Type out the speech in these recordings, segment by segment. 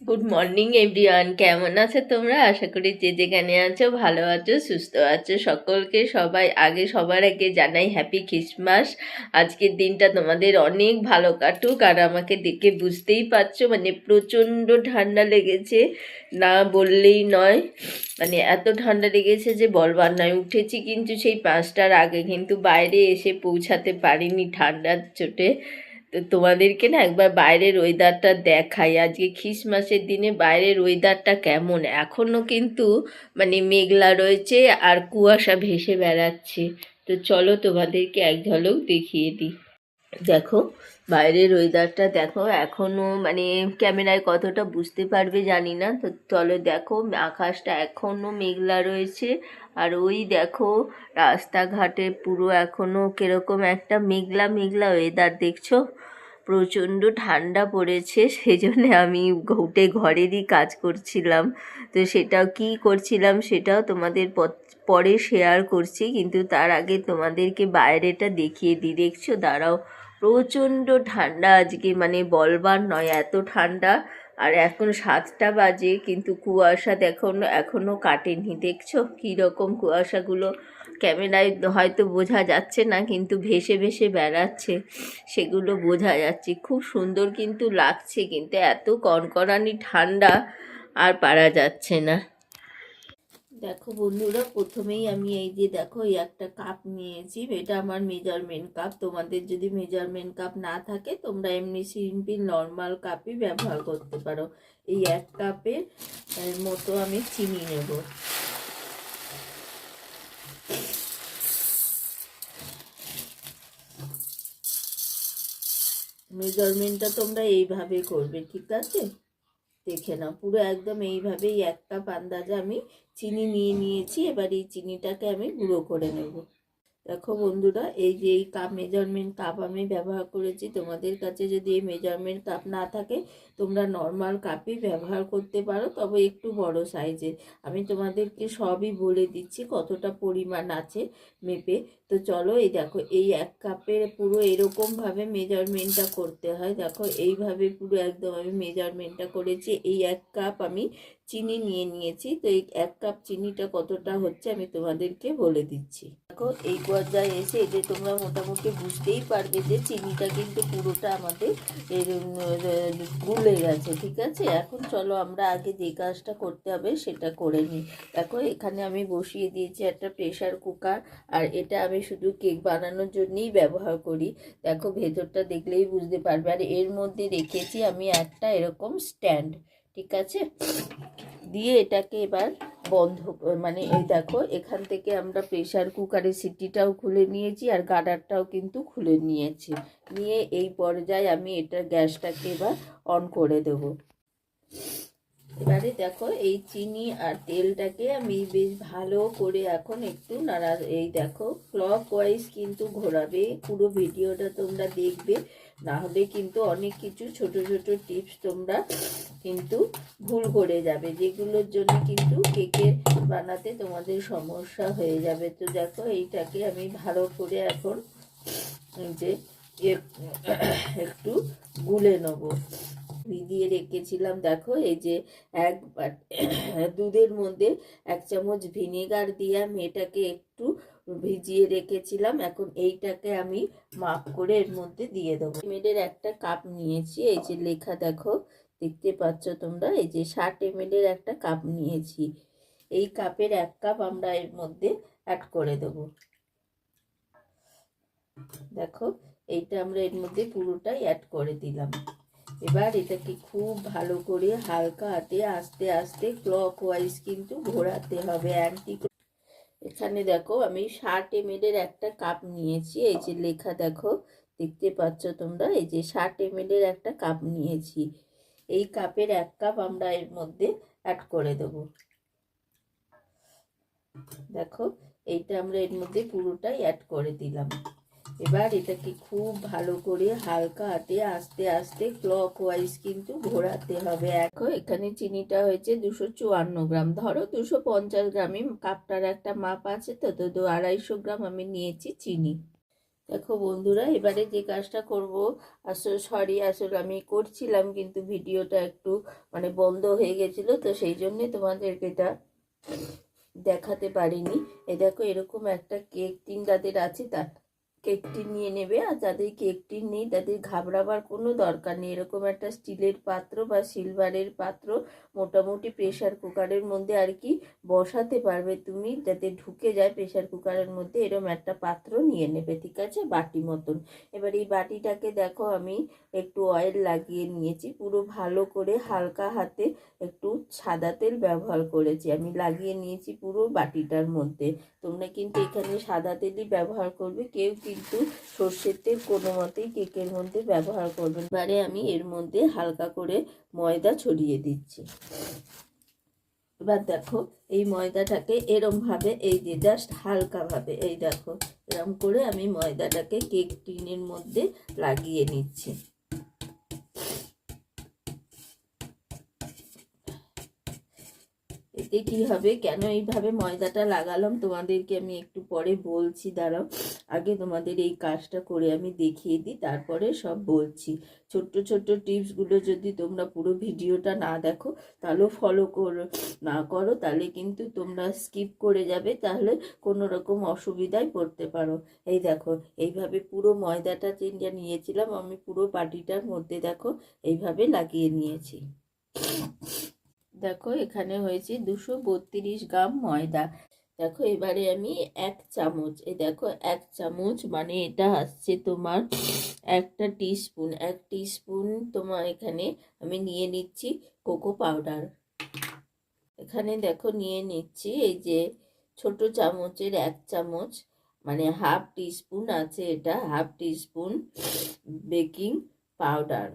Good morning everyone কেমন আছো তোমরা? আশা করি যে যেখানে আছো, ভালো আছো, সুস্থ আছো। সকলকে সবাই আগে সবার আগে জানাই হ্যাপি খ্রিসমাস আজকের দিনটা তোমাদের অনেক ভালো কাটুক, আর আমাকে দেখে বুঝতেই পারছ মানে প্রচণ্ড ঠান্ডা লেগেছে। না বললেই নয় মানে এত ঠান্ডা লেগেছে যে বলবার নয় উঠেছি, কিন্তু সেই পাঁচটার আগে কিন্তু বাইরে এসে পৌঁছাতে পারিনি ঠান্ডার চোটে। তোমাদেরকে না একবার বাইরের ওয়েদারটা দেখাই। আজকে খ্রিসমাসের দিনে বাইরের ওয়েদারটা কেমন? এখনও কিন্তু মানে মেঘলা রয়েছে আর কুয়াশা ভেসে বেড়াচ্ছে। তো চলো তোমাদেরকে এক ঝলক দেখিয়ে দিই। দেখো, বাইরের ওয়েদারটা দেখো এখনও মানে ক্যামেরায় কতটা বুঝতে পারবে জানি না। তো চলো দেখো, আকাশটা এখনও মেঘলা রয়েছে। আর ওই দেখো, রাস্তাঘাটে পুরো এখনও কীরকম একটা মেঘলা মেঘলা ওয়েদার দেখছ? প্রচণ্ড ঠান্ডা পড়েছে সেই জন্যে আমি উঠে ঘরেরই কাজ করছিলাম। তো সেটাও কী করছিলাম সেটাও তোমাদের পরে শেয়ার করছি, কিন্তু তার আগে তোমাদেরকে বাইরেটা দেখিয়ে দিই। দেখছ? দাঁড়াও। প্রচণ্ড ঠান্ডা আজকে মানে বলবার নয়, এত ঠান্ডা। আর এখন সাতটা বাজে, কিন্তু কুয়াশা দেখো এখনও কাটেনি। দেখছ? কীরকম কুয়াশাগুলো। ক্যামেরায় হয়তো বোঝা যাচ্ছে না, কিন্তু ভেসে ভেসে বেড়াচ্ছে, সেগুলো বোঝা যাচ্ছে। খুব সুন্দর কিন্তু লাগছে, কিন্তু এত কনকনানি ঠান্ডা আর পারা যাচ্ছে না। দেখো বন্ধুরা, প্রথমেই আমি এই যে দেখো, এই একটা কাপ নিয়েছি, এটা আমার মেজারমেন্ট কাপ। তোমাদের যদি মেজারমেন্ট কাপ না থাকে, তোমরা এমনি সিম্পল, নর্মাল কাপই ব্যবহার করতে পারো। এই এক কাপের মতো আমি চিনি নেব। মেজারমেন্টটা তোমরা এইভাবে করবে, ঠিক আছে? দেখে নাও, পুরো একদম এইভাবেই একটা কাপ আন্দাজে আমি চিনি নিয়ে নিয়েছি, এবার এই চিনিটাকে আমি গুঁড়ো করে নেব। দেখো বন্ধুরা, এই যে এই কাপ মেজারমেন্ট কাপ আমি ব্যবহার করেছি, তোমাদের কাছে যদি এই মেজারমেন্ট কাপ না থাকে, তোমরা নর্মাল কাপই ব্যবহার করতে পারো, তবে একটু বড় সাইজের আমি তোমাদেরকে সবই বলে দিচ্ছি, কতটা পরিমাণ আছে মেপে। তো চলো এই দেখো, এই এক কাপের পুরো এরকমভাবে মেজারমেন্টটা করতে হয়। দেখো, এইভাবে পুরো একদম আমি মেজারমেন্টটা করেছি, এই এক কাপ আমি চিনি নিয়ে নিয়েছি। তো এই এক কাপ চিনিটা কতটা হচ্ছে, আমি তোমাদেরকে বলে দিচ্ছি। দেখো এই পর্যায়ে এসে এতে তোমরা মোটামুটি বুঝতেই পারবে যে চিনিটা কিন্তু পুরোটা আমাদের গুলে গেছে, ঠিক আছে? এখন চলো আমরা আগে যে কাজটা করতে হবে সেটা করে নিই। দেখো, এখানে আমি বসিয়ে দিয়েছি একটা প্রেশার কুকার, আর এটা আমি শুধু কেক বানানোর জন্যই ব্যবহার করি। দেখো, ভেতরটা দেখলেই বুঝতে পারবে। আর এর মধ্যে রেখেছি আমি একটা এরকম স্ট্যান্ড, ঠিক আছে? দিয়ে এটাকে এবার বন্ধ মানে এই দেখো, এখান থেকে আমরা প্রেশার কুকারের সিটিটাও খুলে নিয়েছি আর গার্ডারটাও কিন্তু খুলে নিয়েছি। নিয়ে এই পর্যায়ে আমি এটা গ্যাসটাকে এবার অন করে দেবো। এবারে দেখো, এই চিনি আর তেলটাকে আমি বেশ ভালো করে এখন একটু নাড়া, এই দেখো ক্লক ওয়াইজ কিন্তু ঘোরাবে। পুরো ভিডিওটা তোমরা দেখবে। না হলে কিন্তু অনেক কিছু ছোট ছোট টিপস তোমরা কিন্তু ভুল করে যাবে। যেগুলোর জন্য কিন্তু কেকের বানাতে তোমাদের সমস্যা হয়ে যাবে। তো দেখো, এইটাকে আমি ভালো করে এখন যে একটু গুলে নেব। ভিজিয়ে রেখেছিলাম। দেখো, এই যে একবার দুধের মধ্যে এক চামচ ভিনেগার দিয়ে আমি এটাকে একটু ভিজিয়ে রেখেছিলাম। এখন এইটাকে আমি মাপ করে এর মধ্যে দিয়ে দেবো। এমএলের একটা কাপ নিয়েছি। এই যে লেখা দেখো, দেখতে পাচ্ছ তোমরা? এই যে ষাট এমএলের একটা কাপ নিয়েছি। এই কাপের এক কাপ আমরা এর মধ্যে অ্যাড করে দেবো। দেখো, এইটা আমরা এর মধ্যে পুরোটাই অ্যাড করে দিলাম। এবার এটাকে খুব ভালো করে হালকা হাতে আস্তে আস্তে ক্লক ওয়াইজ কিন্তু ঘোরাতে হবে অ্যান্টি এখানে দেখো আমি ষাট এমএলের একটা কাপ নিয়েছি, এই যে লেখা দেখো, দেখতে পাচ্ছ তোমরা, এই যে ষাট এমএলের একটা কাপ নিয়েছি। এই কাপের এক কাপ আমরা এর মধ্যে অ্যাড করে দেবো। দেখো, এইটা আমরা এর মধ্যে পুরোটাই অ্যাড করে দিলাম। এবার এটাকে খুব ভালো করে হালকা হাতে আস্তে আস্তে ক্লক ওয়াইজ কিন্তু ঘোরাতে হবে। দেখো, এখানে চিনিটা হয়েছে দুশো চুয়ান্ন গ্রাম। ধরো দুশো পঞ্চাশ গ্রামই কাপটার একটা মাপ আছে তো তো দু আড়াইশো গ্রাম আমি নিয়েছি চিনি। দেখো বন্ধুরা, এবারে যে কাজটা করব, আসলে, সরি, আসলে আমি করছিলাম কিন্তু ভিডিওটা একটু মানে বন্ধ হয়ে গেছিল, তো সেই জন্যে তোমাদেরকে এটা দেখাতে পারিনি। এ দেখো, এরকম একটা কেক তিন যাদের আছে তা কেক টিন নিয়ে নেবে আর যাদের কেক টিন নেই তাদের ঘাবড়াবার কোনো দরকার নেই। এরকম একটা স্টিলের পাত্র বা সিলভারের পাত্র মোটামুটি প্রেশার কুকারের মধ্যে আর কি বসাতে পারবে তুমি। যাতে ঢুকে যায় প্রেশার কুকারের মধ্যে এরকম একটা পাত্র নিয়ে নেবে, ঠিক আছে? বাটি মতন। এবার এই বাটিটাকে দেখো আমি একটু অয়েল লাগিয়ে নিয়েছি। পুরো ভালো করে হালকা হাতে একটু সাদা তেল ব্যবহার করেছি। আমি লাগিয়ে নিয়েছি পুরো বাটিটার মধ্যে। তোমরা কিন্তু এখানে সাদা তেলই ব্যবহার করবে। কেউ কিন্তু সর্ষের তেল কোনো মতেই কেকের মধ্যে ব্যবহার করবেন। এবারে আমি এর মধ্যে হালকা করে ময়দা ছড়িয়ে দিচ্ছি এবার দেখো, এই ময়দাটাকে এরমভাবে, এই যে জাস্ট হালকাভাবে, এই দেখো, এরম করে আমি ময়দাটাকে কেক টিনের মধ্যে লাগিয়ে নিচ্ছি এতে কি হবে, কেন এইভাবে ময়দাটা লাগালাম, তোমাদেরকে আমি একটু পরে বলছি, দাঁড়াও। আগে তোমাদের এই কাজটা করে আমি দেখিয়ে দিই, তারপরে সব বলছি। ছোট্ট ছোট্ট টিপসগুলো যদি তোমরা পুরো ভিডিওটা না দেখো তাহলেও ফলো করো। না করো, তাহলে কিন্তু তোমরা স্কিপ করে যাবে, তাহলে কোনো রকম অসুবিধায় পড়তে পারো। এই দেখো, এইভাবে পুরো ময়দাটা যে নিয়েছিলাম, আমি পুরো বাটিটার মধ্যে দেখো, এইভাবে লাগিয়ে নিয়েছি। দেখো, এখানে হয়েছে দুশো বত্রিশ গ্রাম ময়দা। দেখো, এবারে আমি এক চামচ, এই দেখো, এক চামচ মানে এটা আসছে তোমার একটা টিস্পুন। এক টিস্পুন তোমার এখানে আমি নিয়ে নিচ্ছি কোকো পাউডার। এখানে দেখো, নিয়ে নিচ্ছি এই যে ছোট চামচের এক চামচ মানে হাফ টিস্পুন আছে এটা, হাফ টিস্পুন বেকিং পাউডার।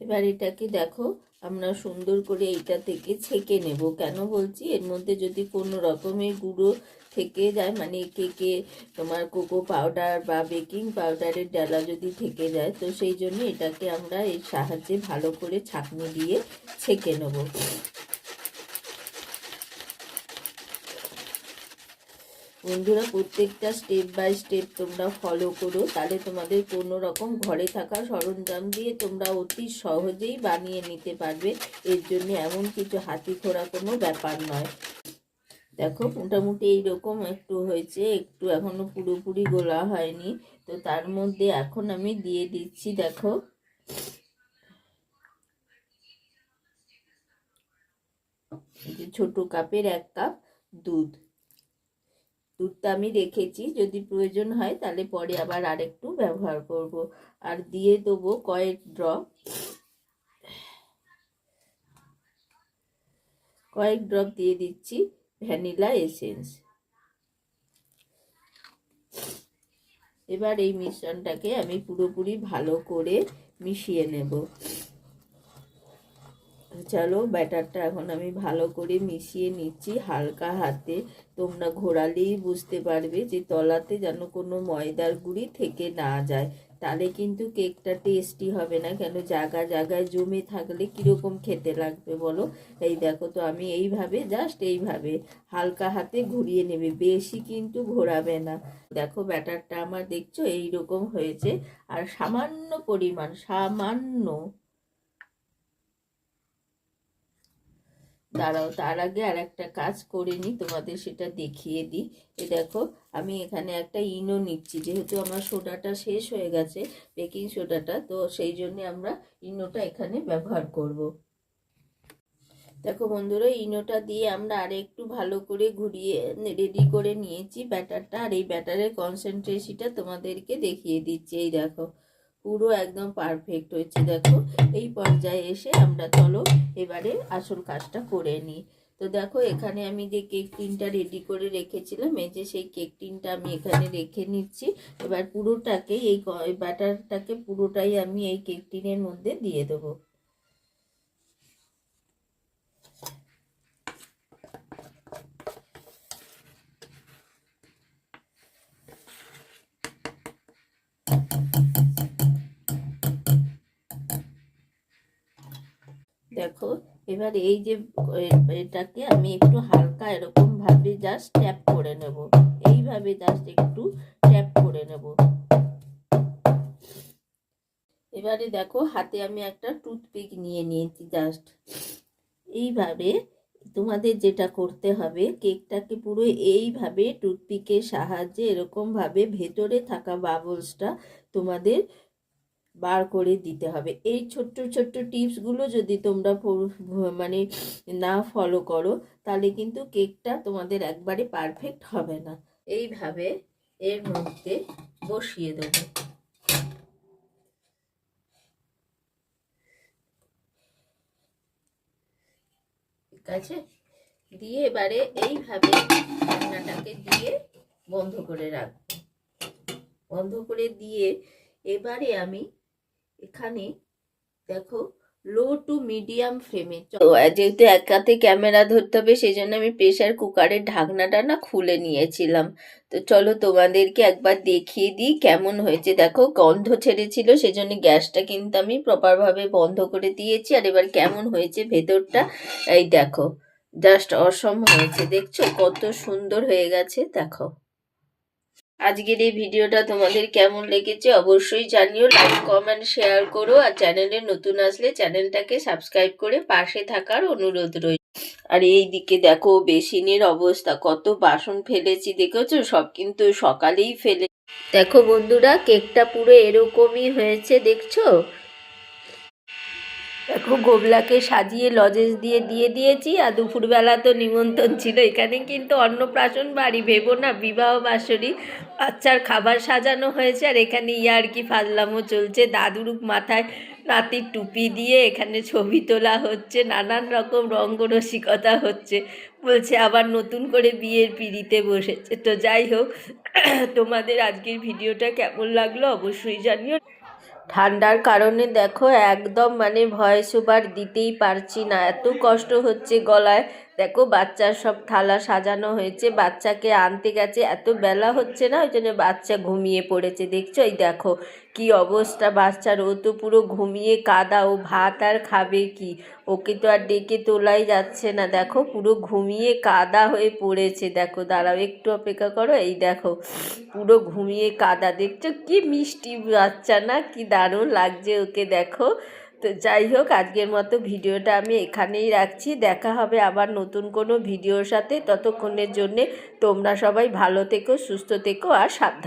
এবার এটাকে দেখো আমরা সুন্দর করে এইটা থেকে ছেঁকে নেব। কেন বলছি? এর মধ্যে যদি কোনো রকমের গুঁড়ো থেকে যায় মানে কেকে তোমার কোকো পাউডার বা বেকিং পাউডারের ডালা যদি থেকে যায়, তো সেই জন্য এটাকে আমরা এর সাহায্যে ভালো করে ছাঁকনি দিয়ে ছেঁকে নেব। বন্ধুরা, প্রত্যেকটা স্টেপ বাই স্টেপ তোমরা ফলো করো। তাহলে তোমাদের কোনো রকম ঘরে থাকা সরঞ্জাম দিয়ে তোমরা অতি সহজেই বানিয়ে নিতে পারবে। এর জন্য এমন কিছু হাতি খোড়া কোনো ব্যাপার নয়। দেখো, মোটামুটি এইরকম একটু হয়েছে, একটু এখনও পুরোপুরি গোলা হয়নি। তো তার মধ্যে এখন আমি দিয়ে দিচ্ছি, দেখো। ছোট কাপের এক কাপ দুধ। দুধটা আমি রেখেছি, যদি প্রয়োজন হয় তাহলে পরে আবার আরেকটু ব্যবহার করব। আর দিয়ে দেবো কয়েক ড্রপ কয়েক ড্রপ দিয়ে দিচ্ছি ভ্যানিলা এসেন্স। এবার এই মিশ্রণটাকে আমি পুরোপুরি ভালো করে মিশিয়ে নেব। চলো ব্যাটারটা এখন আমি ভালো করে মিশিয়ে নিচ্ছি হালকা হাতে। তোমরা ঘোরালেই বুঝতে পারবে যে তলাতে যেন কোনো ময়দার গুঁড়ি থেকে না যায়। তাহলে কিন্তু কেকটা টেস্টি হবে না। কেন? জায়গা জায়গায় জমে থাকলে কীরকম খেতে লাগবে বলো? এই দেখো তো আমি এইভাবে জাস্ট এইভাবে হালকা হাতে ঘুরিয়ে নেবে। বেশি কিন্তু ঘোরাবে না। দেখো ব্যাটারটা আমার দেখছ এই রকম হয়েছে। আর সামান্য পরিমাণ, সামান্য দাঁড়াও, তার আগে আর একটা কাজ করে নিই, তোমাদের সেটা দেখিয়ে দিই এ দেখো, আমি এখানে একটা ইনো নিচ্ছি, যেহেতু আমার সোডাটা শেষ হয়ে গেছে, বেকিং সোডাটা, তো সেই জন্যে আমরা ইনোটা এখানে ব্যবহার করব। দেখো বন্ধুরা, ইনোটা দিয়ে আমরা আর একটু ভালো করে ঘুরিয়ে রেডি করে নিয়েছি ব্যাটারটা, আর এই ব্যাটারের কনসেন্ট্রেসিটা তোমাদেরকে দেখিয়ে দিচ্ছি, এই দেখো পুরো একদম পারফেক্ট হয়েছে, দেখো। এই পর্যায়ে এসে আমরা চলো, এবারে আসল কাজটা করে নিই। তো দেখো, এখানে আমি যে কেক টিনটা রেডি করে রেখেছিলাম, এই যে সেই কেক টিনটা আমি এখানে রেখে নিচ্ছি। এবার পুরোটাকে এই ব্যাটারটাকে পুরোটাই আমি এই কেক টিনের মধ্যে দিয়ে দেবো। এবার এই যে এটাকে আমি একটু হালকা এরকম ভাবে জাস্ট ট্যাপ করে নেব। এইভাবে জাস্ট একটু ট্যাপ করে নেব। এবারে দেখো, হাতে আমি একটা টুথপিক নিয়ে নিয়েছি জাস্ট এইভাবে তোমাদের যেটা করতে হবে, কেকটাকে পুরো এইভাবে টুথপিকের সাহায্যে এরকমভাবে ভেতরে থাকা বাবলসটা তোমাদের বার করে দিতে হবে। এই ছোট্ট ছোট্ট টিপসগুলো যদি তোমরা মানে না ফলো করো, তাহলে কিন্তু কেকটা তোমাদের একবারে পারফেক্ট হবে না। এইভাবে এর মধ্যে বসিয়ে দেবো। ঠিক আছে? দিয়ে এবারে এইভাবে ঢাকনাটাকে দিয়ে বন্ধ করে রাখব। বন্ধ করে দিয়ে এবারে আমি এখানে দেখো লো টু মিডিয়াম ফ্লেমে যেহেতু এক হাতে ক্যামেরা ধরতে হবে সেই জন্য আমি প্রেশার কুকারের ঢাকনাটা না খুলে নিয়েছিলাম। তো, চলো তোমাদেরকে একবার দেখিয়ে দিই কেমন হয়েছে। দেখো, গন্ধ ছেড়েছিল, সেজন্য গ্যাসটা কিন্তু আমি প্রপারভাবে বন্ধ করে দিয়েছি। আর এবার কেমন হয়েছে ভেতরটা, এই দেখো জাস্ট অসম হয়েছে। দেখছ, কত সুন্দর হয়ে গেছে, দেখো। আজকের এই ভিডিওটা তোমাদের কেমন লেগেছে অবশ্যই জানিও লাইক কমেন্ট শেয়ার করো আর চ্যানেলে নতুন আসলে চ্যানেলটাকে সাবস্ক্রাইব করে পাশে থাকার অনুরোধ রইল। আর এই দিকে দেখো বেসিনের অবস্থা, কত বাসন ফেলেছি, দেখেছ? সব কিন্তু সকালেই ফেলে। দেখো বন্ধুরা, কেকটা পুরো এরকমই হয়েছে, দেখছ? দেখো, গোবলাকে সাজিয়ে লজেন্স দিয়ে দিয়ে দিয়েছি, আর দুপুরবেলা তো নিমন্ত্রণ ছিল। এখানে কিন্তু অন্নপ্রাশন বাড়ি, ভেবো না, বিবাহ বাসরি বাচ্চার খাবার সাজানো হয়েছে, আর এখানে ইয়ার্কি ফাজলামও চলছে দাদুর মাথায় নাতির টুপি দিয়ে এখানে ছবি তোলা হচ্ছে, নানান রকম রঙ্গরসিকতা হচ্ছে। বলছে, আবার নতুন করে বিয়ের পিড়িতে বসেছে। তো যাই হোক, তোমাদের আজকের ভিডিওটা কেমন লাগল অবশ্যই জানিও। ঠান্ডার কারণে দেখো একদম মানে ভয়েস ওভার দিতেই পারছি না। এত কষ্ট হচ্ছে গলায়। দেখো, বাচ্চার সব থালা সাজানো হয়েছে, বাচ্চাকে আনতে গেছে, এত বেলা হচ্ছে না, ওই জন্য বাচ্চা ঘুমিয়ে পড়েছে, দেখছ? এই দেখো, কি অবস্থা বাচ্চার ও তো পুরো ঘুমিয়ে কাদা, ও ভাত আর খাবে কি? ওকে তো আর ডেকে তোলাই যাচ্ছে না, দেখো, পুরো ঘুমিয়ে কাদা হয়ে পড়েছে, দেখো, দাঁড়াও, একটু অপেক্ষা করো, এই দেখো, পুরো ঘুমিয়ে কাদা, দেখছ? কি মিষ্টি বাচ্চা না, কি দারুণ লাগছে ওকে, দেখো। তো যাই হোক, আজকের মতো ভিডিওটা আমি এখানেই রাখছি। দেখা হবে আবার নতুন কোনো ভিডিওর সাথে। ততক্ষণের জন্যে তোমরা সবাই ভালো থেকো, সুস্থ থেকো আর সাবধান